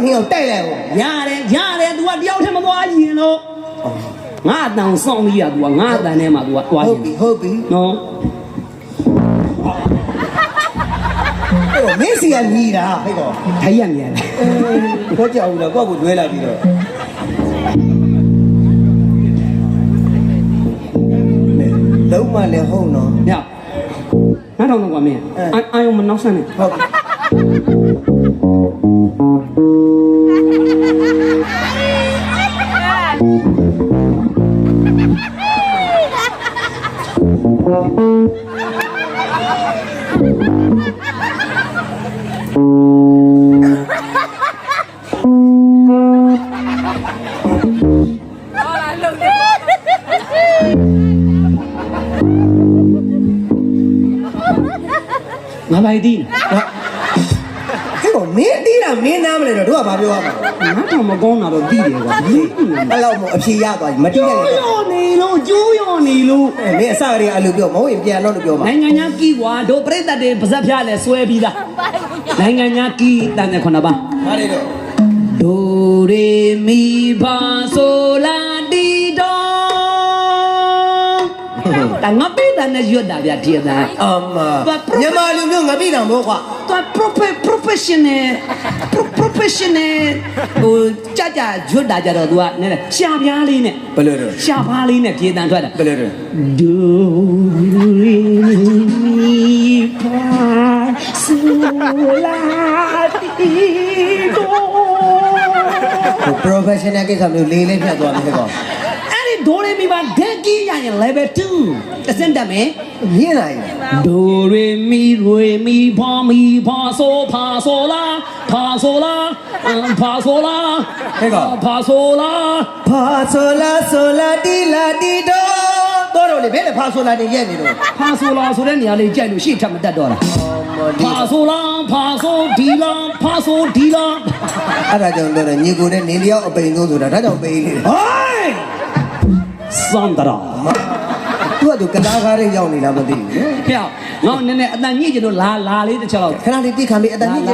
နှစ်ယောက်တိုက်လိုက်ဟော ရတယ်ရတယ် तू ကတယောက်တည်းမသွားရင်လို့ငါအတန်စောင့်ကြီးရ तू ကငါအတန်ထဲမှာ तू ကသွား ဟု ရင်တ်ပြီဟုတ်ပြီ နော် အဲ့တော့မင်းစီကညီးတာဟဲ့ကော ထိုင်ရမြန်တယ် ခေါ်ကြောက်ဘူးလားကိုယ့်ကိုလွဲလိုက်ပြီးတော့လုံးမလည်းဟုတ်နော် ညငါတော့တော့ကွာမင်းအာအာယုံမနောက်ဆန်းနဲ့ ဟုတ် ပြီငါပိုင်တီးဟဲ့ကော မင်းတီးတာမင်းနားမလဲတော့တို့ကဘာပြောရမှာငါတော့မကောင်းတာတော့တီးတယ်ကွာဒီအဲ့လောက်မို့အဖြေရသွားပြီမတီးရကျိုးရင်ရောနေလို့ကျိုးရောနေလို့အဲ့မင်းအစကတည်းကအလိုပြောမဟုတ်ရင်ပြန်တော့လို့ပြောပါနိုင်ငံညာကီကွာတို့ပြိတ္တတွေပါဇက်ဖျားလဲဆွဲပြီးသားနိုင်ငံညာကီတန်တဲ့ခုနပါဟာလေတော့ဒိုရေမီဖာဆိုလာ တငါပိတန်နဲ့ရွတ်တာဗျဒီအသားအမမြန်မာလူမျိုးငါပြည်တာမဟုတ်ကွာသူ profe- professional pro- professional ဟိုကြကြရွတ်တာကြတော့ तू ကနည်းနည်းရှာပြားလေးနဲ့ဘယ်လိုတော့ရှာဖားလေးနဲ့ပြေးတန်ထွက်တာဘယ်လိုတော့ဒိုရေမီဖာဆိုလာတီဒေါ professional ကိစ္စမျိုးလေးလေးဖြတ်သွားပြီဟဲ့ကောအဲ့ ဒီဒိုရေမီပါဒက်ကီရရင် level 2တစ်စင့်တက်မယ်မြင်လိုက်ဒိုရေမီရေမီဖာမီဖာဆိုဖာဆိုလာဖာဆိုလာအမ်ဖာဆိုလာဖာဆိုလာဖာဆိုလာဆိုလာတီလာတီတော့တော့တော့လေဘယ်နဲ့ဖာဆိုလာနေရက်နေတော့ဖာဆိုလာဆိုတဲ့နေရာလေးကြိုက်လို့ရှေ့ထပ်မတက်တော့တာဖာဆိုလာဖာဆိုဒီလာဖာဆိုဒီလာအဲ့ဒါကြောင့်တော့ညီကိုနဲ့နေလျောက်အပိန်ဆုံးဆိုတာဒါကြောင့်ပိန်နေတယ်ဟိုင်း စန္ဒရာသူကသူကတားကားလေးရောက်နေလားမသိဘူးနော်ဖျောက်ငေါနည်းနည်းအတန်ညှိကျလို့လာလာလေးတစ်ချက်လောက်ခဏလေးတိခံပြီးအတန်ကြီးကျ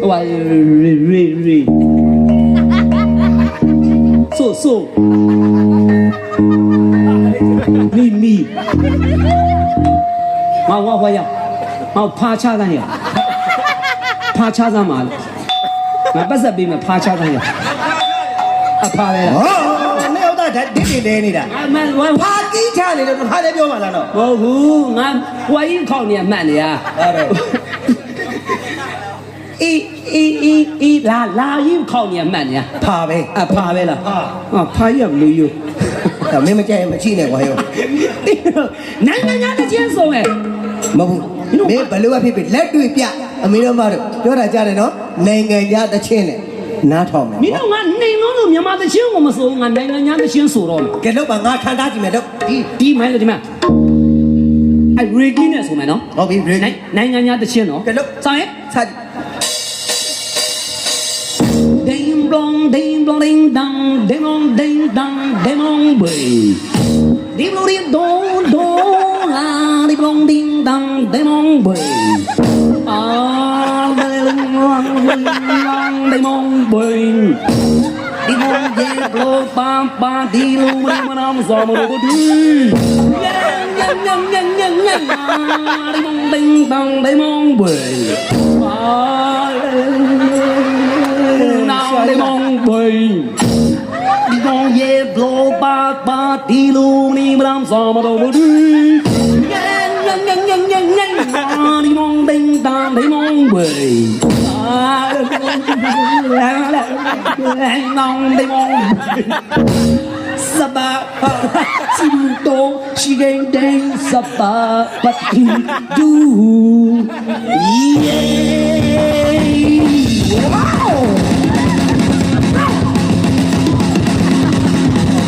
ဟိုဟာရီရီရီဆိုဆိုမီမီငါဝါဝါရငါဖာချတန်းရဖာချတန်းမှာငါပတ်ဆက်ပေးမယ်ဖာချတန်းရ အဖာလဲလားဟောနေတော့ဒါဒစ်တင်တဲနေတာအမန်ဝါဖာကြီးချနေတော့ဖာလည်းပြောမှလားတော့မဟုတ်ဘူးငါဝိုင်းခေါက်နေရမှတ်နေရဟုတ်တယ်အေးအေးအေးအေးလာလာရင်ခေါက်နေရမှတ်နေရဖာပဲအဖာပဲလားဖာဟာဖာရဘလူယူဒါမင်းမကြိုက်ရင်မချိနဲ့ကွာရောနိုင်ငံညာတစ်ချင်းဆုံးရဲ့မဟုတ်ဘူးမင်းဘလို့အဖြစ်ဖြစ်လက်တွေ့ပြအမေတို့မတို့ပြောတာကြားတယ်နော်နိုင်ငံခြားတချင်းနဲ့ နားထောင်မယ်မင်းတို့ကနေလုံးလို့မြန်မာတစ်ချင်းကိုမစိုးငါနိုင်ငံညာတစ်ချင်းဆိုတော့ကဲတော့ငါခံထားကြည့်မယ်တော့ဒီဒီမိုင်းလို့ဒီမှာအဲရီကီနဲ့ဆိုမယ်နော်ဟုတ်ပြီ ready နိုင်ငံညာတစ်ချင်းနော်ကဲလို့စောင်းရဲ့ဆက် Ding dong ding dong ding dong ding dong ding dong ding dong bay Ding dong ding dong dong la ding dong ding dong ding dong bay Ah ding dong ding dong mong bình. Đi mong về lo ba ba đi lu mà năm dimong bing dimong ye blow bam bam dilung manam zom ro di yang yang yang yang yang nào đi mong bình, đi mong về dimong ba ba đi blow bam bam dilung manam zom ro di yang yang yang mấy món bề. À, mong mấy món Sapa chim tô chi gây đen Sapa bắt du. Yeah.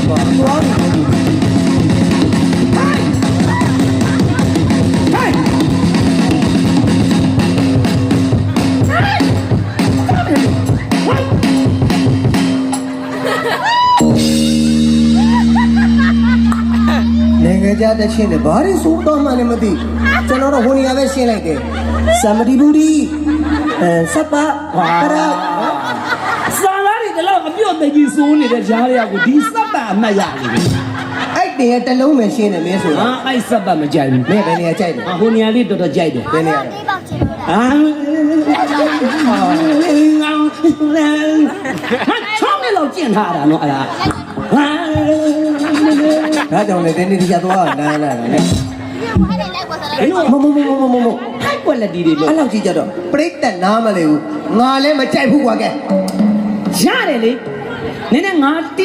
wow wow ခဲကြတဲ့ချင်းနဲ့ဘာတွေဆိုတော့မှလည်းမသိကျွန်တော်တော့ဟိုနေရာပဲရှင်းလိုက်တယ်စမတိဘူးဒီအဲစပပရာစာလာတွေတော့မပြော့တဲ့ကြီးစိုးနေတဲ့ကြားရရကိုဒီစပအမှတ်ရနေတယ်အဲ့တင်ရဲ့တလုံးပဲရှင်းတယ်မင်းဆိုတာဟာအဲ့စပမကြိုက်ဘူးမင်းဘယ်နေရာကြိုက်တယ်ဟိုနေရာလေးတော်တော်ကြိုက်တယ်ဘယ်နေရာလဲဟာငါငါချောင်းလေးလောက်ကျင့်ထားတာနော်အဲ့ဒါဟာ ဒါကြောင့်လည်းတင်းနေတရားသွားတာနားလာတာလေအဲ့လိုမမမမမမထိုက် quality တွေလို့အဲ့လောက်ကြီးကြတော့ပြိတ္တနားမလဲဘူးငါလည်းမကြိုက်ဘူးကွာကဲရတယ်လေနင်းနဲ့ငါတိ